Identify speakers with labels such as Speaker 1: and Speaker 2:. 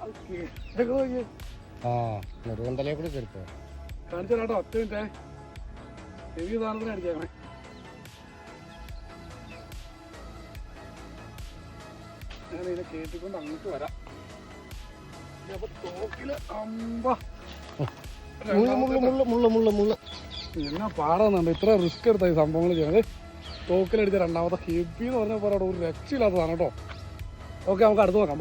Speaker 1: ആ
Speaker 2: പൈസ ആ ഓക്കെ ഇതൊക്കെ നോക്കിയേ
Speaker 1: ആ നെടുകന്തലയെ കൂടി കയറിപ്പോ
Speaker 2: കാണിച്ചു കേട്ടോ ഒറ്റ മിനിറ്റേ ചെറിയ സാധനത്തിന് അടിച്ചേക്കണേ ഞാൻ ഇതിനെ കേട്ടിക്കൊണ്ട് അങ്ങോട്ട് വരാം. അപ്പൊ തോക്കിൽ അമ്പ. എന്നാ പാടാന്നുണ്ട് ഇത്ര റിസ്ക് എടുത്ത ഈ സംഭവങ്ങൾ ചെയ്യണത് തോക്കിലടിച്ച രണ്ടാമത്തെ ഹെബി എന്ന് പറഞ്ഞ പോലെ ഒരു രക്ഷയില്ലാത്തതാണ് കേട്ടോ. ഓക്കെ നമുക്ക് അടുത്ത് നോക്കാം